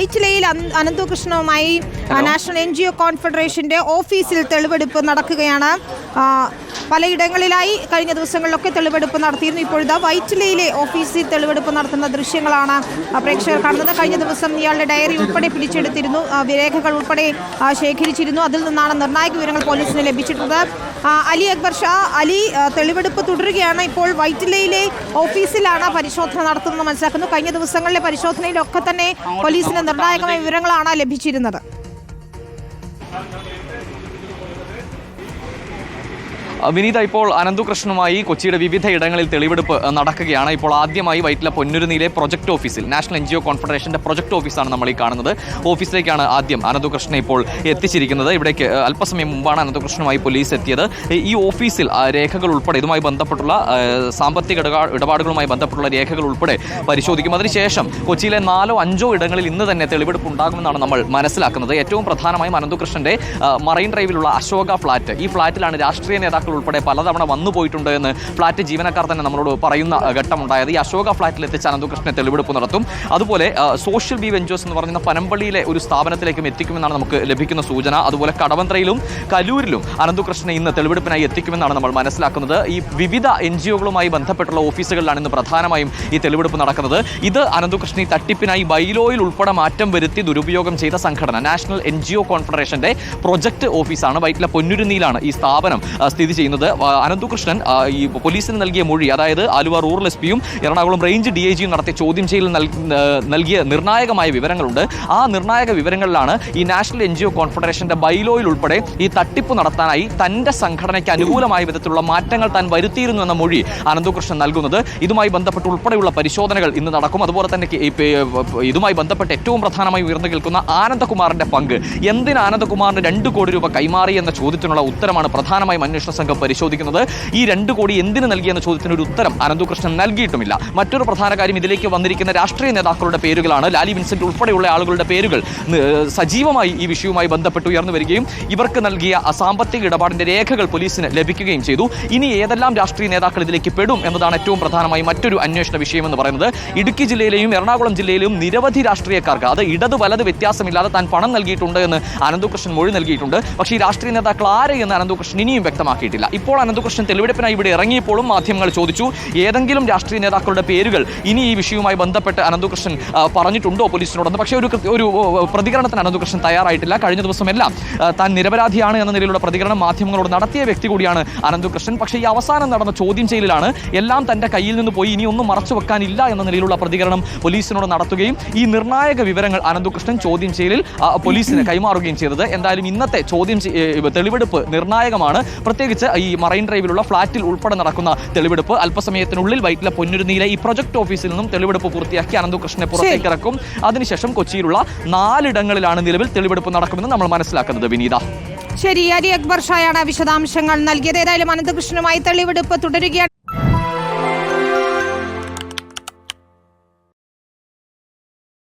വൈറ്റിലയിൽ അന- അനന്തകൃഷ്ണവുമായി national N G O കോൺഫെഡറേഷന്റെ ഓഫീസിൽ തെളിവെടുപ്പ് നടക്കുകയാണ്. പലയിടങ്ങളിലായി കഴിഞ്ഞ ദിവസങ്ങളിലൊക്കെ തെളിവെടുപ്പ് നടത്തിയിരുന്നു. ഇപ്പോഴത്തെ വൈറ്റിലയിലെ ഓഫീസിൽ തെളിവെടുപ്പ് നടത്തുന്ന ദൃശ്യങ്ങളാണ് പ്രേക്ഷകർ കാണുന്നത്. കഴിഞ്ഞ ദിവസം ഇയാളുടെ ഡയറി ഉൾപ്പെടെ പിടിച്ചെടുത്തിരുന്നു. രേഖകൾ ഉൾപ്പെടെ ശേഖരിച്ചിരുന്നു. അതിൽ നിന്നാണ് നിർണായക വിവരങ്ങൾ പോലീസിന് ലഭിച്ചിട്ടുള്ളത്. അലി അക്ബർ ഷാ അലി തെളിവെടുപ്പ് തുടരുകയാണ്. ഇപ്പോൾ വൈറ്റിലയിലെ ഓഫീസിലാണ് പരിശോധന നടത്തുന്നത് മനസ്സിലാക്കുന്നു. കഴിഞ്ഞ ദിവസങ്ങളിലെ പരിശോധനയിലൊക്കെ തന്നെ പോലീസിന് നിർണായകമായ വിവരങ്ങളാണ് ലഭിച്ചിരുന്നത്. വിനീത ഇപ്പോൾ അനന്തുകൃഷ്ണനുമായി കൊച്ചിയുടെ വിവിധ ഇടങ്ങളിൽ തെളിവെടുപ്പ് നടക്കുകയാണ്. ഇപ്പോൾ ആദ്യമായി വൈറ്റില പൊന്നുരുന്നിയിലെ പ്രൊജക്ട് ഓഫീസിൽ നാഷണൽ എൻ ജി ഒ കോൺഫെഡറേഷന്റെ പ്രൊജക്ട് ഓഫീസാണ് നമ്മൾ ഈ കാണുന്നത്. ഓഫീസിലേക്കാണ് ആദ്യം അനന്തുകൃഷ്ണനെ ഇപ്പോൾ എത്തിച്ചിരിക്കുന്നത്. ഇവിടേക്ക് അല്പസമയം മുമ്പാണ് അനന്തുകൃഷ്ണനുമായി പോലീസ് എത്തിയത്. ഈ- ഓഫീസിൽ രേഖകൾ ഉൾപ്പെടെ ഇതുമായി ബന്ധപ്പെട്ടുള്ള സാമ്പത്തിക ഇടപാടുകളുമായി ബന്ധപ്പെട്ടുള്ള രേഖകൾ ഉൾപ്പെടെ പരിശോധിക്കും. അതിനുശേഷം കൊച്ചിയിലെ നാലോ അഞ്ചോ ഇടങ്ങളിൽ ഇന്ന് തന്നെ തെളിവെടുപ്പ് ഉണ്ടാകുമെന്നാണ് നമ്മൾ മനസ്സിലാക്കുന്നത്. ഏറ്റവും പ്രധാനമായും അനന്തകൃഷ്ണന്റെ മറൈൻ ഡ്രൈവിലുള്ള അശോക ഫ്ലാറ്റ് ഈ ഫ്ലാറ്റിലാണ് രാഷ്ട്രീയ നേതാക്കൾ ഉൾപ്പെടെ പലതവണ വന്നു പോയിട്ടുണ്ട് എന്ന് ഫ്ളാറ്റ് ജീവനക്കാർ തന്നെ നമ്മളോട് പറയുന്ന ഘട്ടമുണ്ടായത്. ഈ അശോക ഫ്ലാറ്റിൽ എത്തിച്ച് അനന്തകൃഷ്ണനെ തെളിവെടുപ്പ് നടത്തും. അതുപോലെ സോഷ്യൽ ബി വെഞ്ചേഴ്സ് എന്ന് പറയുന്ന പനമ്പള്ളിയിലെ ഒരു സ്ഥാപനത്തിലേക്കും എത്തിക്കുമെന്നാണ് നമുക്ക് ലഭിക്കുന്ന സൂചന. അതുപോലെ കടവന്ത്രയിലും കലൂരിലും അനന്തകൃഷ്ണനെ ഇന്ന് തെളിവെടുപ്പിനായി എത്തിക്കുമെന്നാണ് നമ്മൾ മനസ്സിലാക്കുന്നത്. ഈ വിവിധ എൻ ജി ഒകളുമായി ബന്ധപ്പെട്ടുള്ള ഓഫീസുകളിലാണ് ഇന്ന് പ്രധാനമായും ഈ തെളിവെടുപ്പ് നടക്കുന്നത്. ഇത് അനന്തകൃഷ്ണൻ തട്ടിപ്പിനായി ബൈലോയിൽ ഉൾപ്പെടെ മാറ്റം വരുത്തി ദുരുപയോഗം ചെയ്ത സംഘടന. നാഷണൽ എൻ ജി ഒ കോൺഫെഡറേഷന്റെ പ്രൊജക്ട് ഓഫീസാണ്. വൈറ്റില പൊന്നുരുന്നിയിലാണ് ഈ സ്ഥാപനം സ്ഥിതി ചെയ്യുന്നത്. അനന്തുകൃഷ്ണൻ ഈ പോലീസിന് നൽകിയ മൊഴി അതായത് ആലുവ റൂറൽ എസ് പിയും എറണാകുളം റേഞ്ച് ഡി ഐ ജിയും നടത്തിയ ചോദ്യം ചെയ്യൽ നൽകിയ നിർണായകമായ വിവരങ്ങളുണ്ട്. ആ നിർണായക വിവരങ്ങളിലാണ് ഈ നാഷണൽ എൻ ജി ഒ കോൺഫെഡറേഷന്റെ ബൈലോയിൽ ഉൾപ്പെടെ ഈ തട്ടിപ്പ് നടത്താനായി തന്റെ സംഘടനയ്ക്ക് അനുകൂലമായ വിധത്തിലുള്ള മാറ്റങ്ങൾ താൻ വരുത്തിയിരുന്നു എന്ന മൊഴി അനന്തകൃഷ്ണൻ നൽകുന്നത്. ഇതുമായി ബന്ധപ്പെട്ട് ഉൾപ്പെടെയുള്ള പരിശോധനകൾ ഇന്ന് നടക്കും. അതുപോലെ തന്നെ ഇതുമായി ബന്ധപ്പെട്ട് ഏറ്റവും പ്രധാനമായി ഉയർന്നു കേൾക്കുന്ന ആനന്ദകുമാറിന്റെ പങ്ക്. എന്തിന് ആനന്ദകുമാറിന് രണ്ട് കോടി രൂപ കൈമാറി എന്ന ചോദ്യത്തിനുള്ള ഉത്തരമാണ് പ്രധാനമായും അന്വേഷണ സംഘം പരിശോധിക്കുന്നത്. ഈ രണ്ട് കോടി എന്തിന് നൽകിയെന്ന ചോദ്യത്തിന് ഒരു ഉത്തരം അനന്തുകൃഷ്ണൻ നൽകിയിട്ടുമില്ല. മറ്റൊരു പ്രധാന കാര്യം ഇതിലേക്ക് വന്നിരിക്കുന്ന രാഷ്ട്രീയ നേതാക്കളുടെ പേരുകളാണ്. ലാലി വിൻസെന്റ് ഉൾപ്പെടെയുള്ള ആളുകളുടെ പേരുകൾ സജീവമായി ഈ വിഷയവുമായി ബന്ധപ്പെട്ട് ഉയർന്നു വരികയും ഇവർക്ക് നൽകിയ അസാമ്പത്തിക ഇടപാടിന്റെ രേഖകൾ പോലീസിന് ലഭിക്കുകയും ചെയ്തു. ഇനി ഏതെല്ലാം രാഷ്ട്രീയ നേതാക്കൾ ഇതിലേക്ക് പെടും എന്നതാണ് ഏറ്റവും പ്രധാനമായി മറ്റൊരു അന്വേഷണ വിഷയമെന്ന് പറയുന്നത്. ഇടുക്കി ജില്ലയിലെയും എറണാകുളം ജില്ലയിലെയും നിരവധി രാഷ്ട്രീയക്കാർക്ക് അത് ഇടത് വലത് വ്യത്യാസമില്ലാതെ താൻ പണം നൽകിയിട്ടുണ്ട് എന്ന് അനന്തകൃഷ്ണൻ മൊഴി നൽകിയിട്ടുണ്ട്. പക്ഷേ ഈ രാഷ്ട്രീയ നേതാക്കൾ ആരെയെന്ന് അനന്തകൃഷ്ണൻ ഇനിയും വ്യക്തമാക്കിയിട്ടില്ല. ഇപ്പോൾ അനന്തകൃഷ്ണൻ തെളിവെടുപ്പിനായി ഇവിടെ ഇറങ്ങിയപ്പോഴും മാധ്യമങ്ങൾ ചോദിച്ചു ഏതെങ്കിലും രാഷ്ട്രീയ നേതാക്കളുടെ പേരുകൾ ഇനി ഈ വിഷയവുമായി ബന്ധപ്പെട്ട് അനന്തകൃഷ്ണൻ പറഞ്ഞിട്ടുണ്ടോ പോലീസിനോടെന്ന്? പക്ഷേ ഒരു ഒരു പ്രതികരണത്തിന് അനന്തകൃഷ്ണൻ തയ്യാറായിട്ടില്ല. കഴിഞ്ഞ ദിവസമെല്ലാം താൻ നിരപരാധിയാണ് എന്ന നിലയിലുള്ള പ്രതികരണം മാധ്യമങ്ങളോട് നടത്തിയ വ്യക്തി കൂടിയാണ് അനന്തകൃഷ്ണൻ. പക്ഷേ ഈ അവസാനം നടന്ന ചോദ്യം ചെയ്യലിലാണ് എല്ലാം തന്റെ കയ്യിൽ നിന്ന് പോയി ഇനി ഒന്നും മറച്ചു വെക്കാനില്ല എന്ന നിലയിലുള്ള പ്രതികരണം പോലീസിനോട് നടത്തുകയും ഈ നിർണായക വിവരങ്ങൾ അനന്തകൃഷ്ണൻ ചോദ്യം ചെയ്യലിൽ പോലീസിന് കൈമാറുകയും ചെയ്തത്. എന്തായാലും ഇന്നത്തെ ചോദ്യം തെളിവെടുപ്പ് നിർണായകമാണ്. പ്രത്യേകിച്ച് ഈ മറൈൻ ഡ്രൈവിലുള്ള ഫ്ളാറ്റിൽ ഉൾപ്പെടെ നടക്കുന്ന തെളിവെടുപ്പ് അല്പസമയത്തിനുള്ളിൽ വൈറ്റിലെ പൊന്നുരുന്നിയിലെ ഈ പ്രൊജക്ട് ഓഫീസിൽ നിന്നും തെളിവെടുപ്പ് പൂർത്തിയാക്കി അനന്തകൃഷ്ണനെ പുറത്തേക്ക് ഇറക്കും. അതിനുശേഷം കൊച്ചിയിലുള്ള നാലിടങ്ങളിലാണ് നിലവിൽ തെളിവെടുപ്പ് നടക്കുമെന്ന് നമ്മൾ മനസ്സിലാക്കുന്നത് വിനീത. ശരി അലി അക്ബർ ഷായാണ് വിശദാംശങ്ങൾ നൽകിയത്. ഏതായാലും അനന്തകൃഷ്ണനുമായി തെളിവെടുപ്പ് തുടരുകയാണ്.